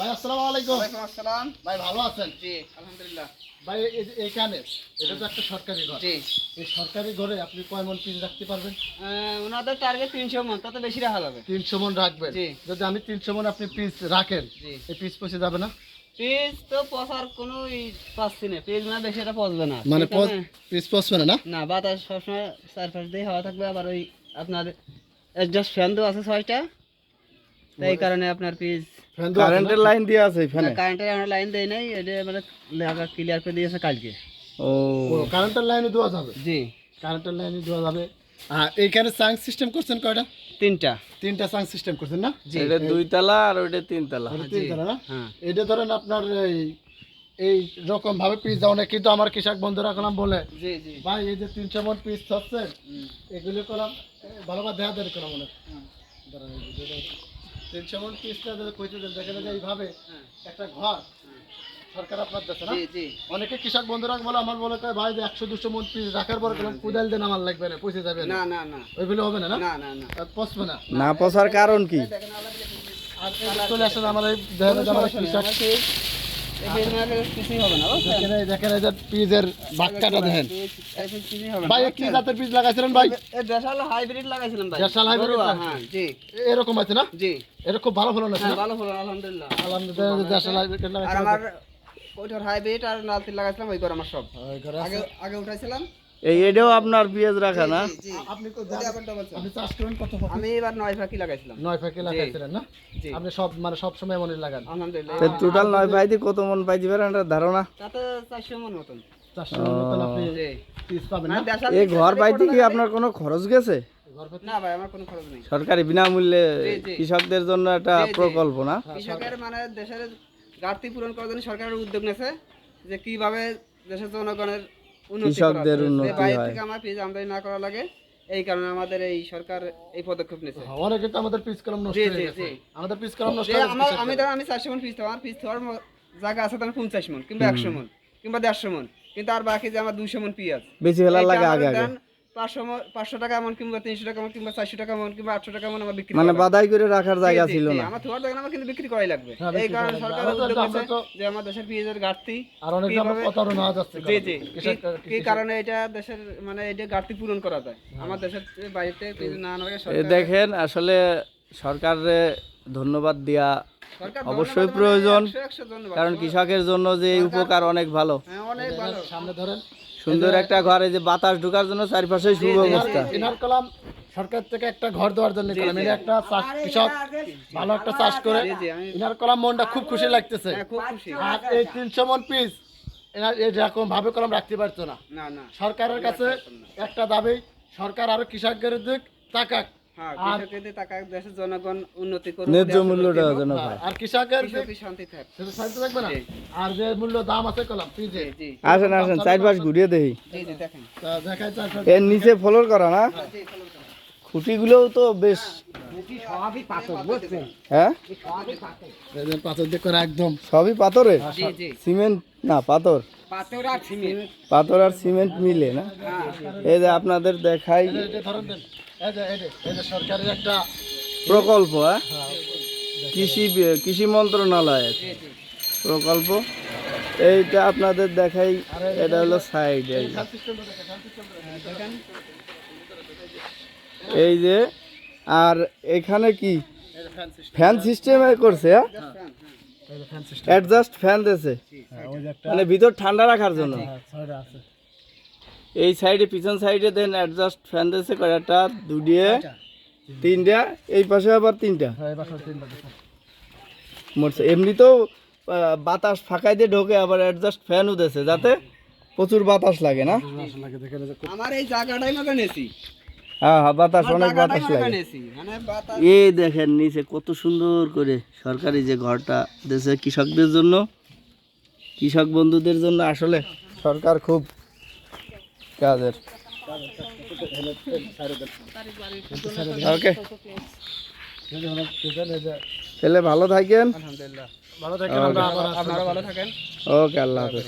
ভাই আসসালামু আলাইকুম। ওয়ালাইকুম আসসালাম। ভাই ভালো আছেন? জি আলহামদুলিল্লাহ। ভাই এই যে এইখানে এটা তো একটা সরকারি ঘর। জি। এই সরকারি ঘরে আপনি কয় মন পিস রাখতে পারবেন? ওনাদের টার্গেট তিনশো মন তাতে বেশি রাখা যাবে। তিনশো মন রাখবেন। জি। যদি আমি তিনশো মন আপনি পিস রাখেন এই পিস পচে যাবে না? পিস তো পচার কোনো পাচ্ছি না। পেজ না বেশি এটা পচবে না। মানে পিস পচবে না না? বাতাস সবসময় চারপাশ দিয়ে হাওয়া থাকবে আবার ওই আপনার জাস্ট ফ্যান তো আছে ছয়টা। তো এই কারণে আপনার পিস কারেন্টের লাইন দিয়ে আছে এখানে কারেন্টের আমরা লাইন দেয় নাই এটা মানে লাগা ক্লিয়ার করে দিয়েছে কালকে। ও। কারেন্টের লাইনে দেওয়া যাবে? জি। কারেন্টের লাইনে দেওয়া যাবে। আর এইখানে সাং সিস্টেম করছেন কয়টা? তিনটা। তিনটা সাং সিস্টেম করছেন না? এটা দুই তালা আর ওইটা তিন তালা। না? হ্যাঁ। এটা ধরেন আপনার এই এই রকম ভাবে পিস দেওয়া না কিন্তু আমার কৃষক বন্ধুরা এখন বলে জি জি। ভাই এই যে তিনশো মন পিস হচ্ছে এগুলো করাম ভালোভাবে করাম মনে ধরেন এই যে যেটা তিনশো মন পিসটা যদি কইতে দেন দেখেন যে এইভাবে হ্যাঁ। একটা ঘর সরকার আপনার দেশে না? জি জি। অনেকে কৃষক বন্ধুরা বলে আমার বলে কয় ভাই যে একশো দুশো মন পিস রাখার পর গেলাম কুদাল দেন আমার লাগবে না পয়সা যাবে না। না না ওইগুলো হবে না না? না না পচবে না। না পচার কারণ কি? আর চলে আসেন আমার এই দেখেন আমার এই কৃষক। এরকম আছে না জি এটা খুব ভালো ফলন আছে ভালো ফলন আলহামদুলিল্লাহ আলহামদুলিল্লাহ আর। আমার ওইটার হাইব্রিড আর লালতিল লাগাইছিলাম ওই করে আমার সব। ওই ঘরে আগে আগে উঠাইছিলাম। এই এটাও আপনার পেঁয়াজ রাখা না? আপনি। আপনি চাষ করেন কত আমি এবার নয় ফাঁকি লাগাইছিলাম। নয় ফাঁকি লাগাইছিলেন না? জি। আপনি সব মানে সব সময় মনে লাগান? আলহামদুলিল্লাহ। টোটাল নয় কত মন পারেন ধারণা? তাতে চারশো মন মতন। চারশো মতন আপনি জি। পিস পাবেন মানে না এই ঘর পাইতে কি আপনার কোনো খরচ গেছে? ঘর না ভাই আমার কোনো খরচ নেই। সরকারি বিনামূল্যে। কৃষকদের জন্য একটা। প্রকল্প না? কৃষকের মানে দেশের ঘাটতি পূরণ করার জন্য সরকারের উদ্যোগ নেছে যে কীভাবে দেশের জনগণের কৃষকদের উন্নতি হয়। থেকে আমার পিস আমদানি না করা লাগে এই কারণে আমাদের এই সরকার এই পদক্ষেপ নিয়েছে। হ্যাঁ, অনেকে তো আমাদের পিস কলম নষ্ট হয়ে গেছে। আমাদের পিস কলম নষ্ট হয়ে আমার আমি ধর আমি চারশো মন পিস তো আমার পিস জায়গা আছে তাহলে পঞ্চাশ মন কিংবা একশো মন কিংবা দেড়শো মন। কিন্তু আর বাকি যে আমার দুশো মন পিয়াজ বেশি লাগে আগে আগে। পাঁচশো টাকা মন কিংবা তিনশো টাকা কিংবা চারশো টাকা কিংবা আটশো টাকা মন আমার বিক্রি মানে বাদাই করে রাখার জায়গা ছিল না। আমার থোয়ার দোকান আমার কিন্তু বিক্রি করাই লাগবে। হ্যাঁ, এই কারণে সরকার উদ্যোগ নিয়েছে যে আমার দেশের পেঁয়াজের ঘাটতি আর অনেকে প্রতারণা যাচ্ছে জি জি কি- কি কারণে এটা দেশের মানে এটা ঘাটতি পূরণ করা যায়। আমার দেশের বাড়িতে পেঁয়াজ না আনার দেখেন আসলে সরকারে ধন্যবাদ দেওয়া অবশ্যই প্রয়োজন, মানে ধন্যবাদ। কারণ কৃষকের জন্য যে এই উপকার অনেক ভালো। হ্যাঁ অনেক ভালো। সামনে ধরেন। সুন্দর একটা ঘর এই যে বাতাস ঢোকার জন্য চারিপাশে সুব্যবস্থা এনার কলাম সরকার থেকে একটা ঘর দেওয়ার জন্য কলাম। এটা একটা চাষ কৃষক ভালো একটা চাষ করে ইনার কলাম মনটা খুব খুশি লাগতেছে। হ্যাঁ, খুব খুশি। আর এই তিনশো মন পিস এনার এরকম ভাবে কলাম রাখতে পারতো না। না না। সরকারের কাছে একটা দাবি সরকার আরও কৃষকদের দিক তাকাক। হ্যাঁ কৃষকের দেশের জনগণ উন্নতি ন্যায্য মূল্যটা যেন হ্যাঁ, আর কৃষকের দিক কৃষকই শান্তি থাক। সেটা শান্তি থাকবে না? আর যে মূল্য দাম আছে কলম আসেন আসেন চারপাশ ঘুরিয়ে দেখি। এর নিচে ফ্লোর করা না? খুঁটিগুলোও তো বেশ হ্যাঁ? পাথর। দিয়ে করে একদম। সবই পাথরের? জি জি। সিমেন্ট? না পাথর। পাথর আর সিমেন্ট। পাথর আর সিমেন্ট মিলে না? এই যে আপনাদের দেখাই। সরকারের একটা প্রকল্প হ্যাঁ? কৃষি কৃষি মন্ত্রণালয়ের প্রকল্প এইটা আপনাদের দেখাই এটা হলো সাইড এই যে। আর এখানে কি? ফ্যান সিস্টেমে করছে হ্যাঁ? ফ্যান সিস্টেম অ্যাডজাস্ট ফ্যান দিয়েছে। ওই যে একটা মানে ভিতর ঠান্ডা রাখার জন্য। এই সাইডে পিছন সাইডে দেন অ্যাডজাস্ট ফ্যান দিয়েছে কয়টা? দুটিয়ে তিনটা এই পাশে আবার তিনটা। মরছে বাজে মোটছে এমনিতেও বাতাস ফাঁকাই দিয়ে ঢোকে আবার অ্যাডজাস্ট ফ্যানও দিয়েছে যাতে প্রচুর বাতাস লাগে না? আমার এই জায়গাটাই মতো নেছি হ্যাঁ হ্যাঁ বাতাস অনেক বাতাস লাগে। মানে বাতাস এই দেখেন নিচে কত সুন্দর করে সরকারি যে ঘরটা দেশে কৃষকদের জন্য। কৃষক বন্ধুদের জন্য আসলে সরকার খুব কাজের ওকে তাহলে ভালো থাকেন। আলহামদুলিল্লাহ। ভালো থাকেন। আপনারা ভালো থাকেন। ওকে আল্লাহ হাফেজ।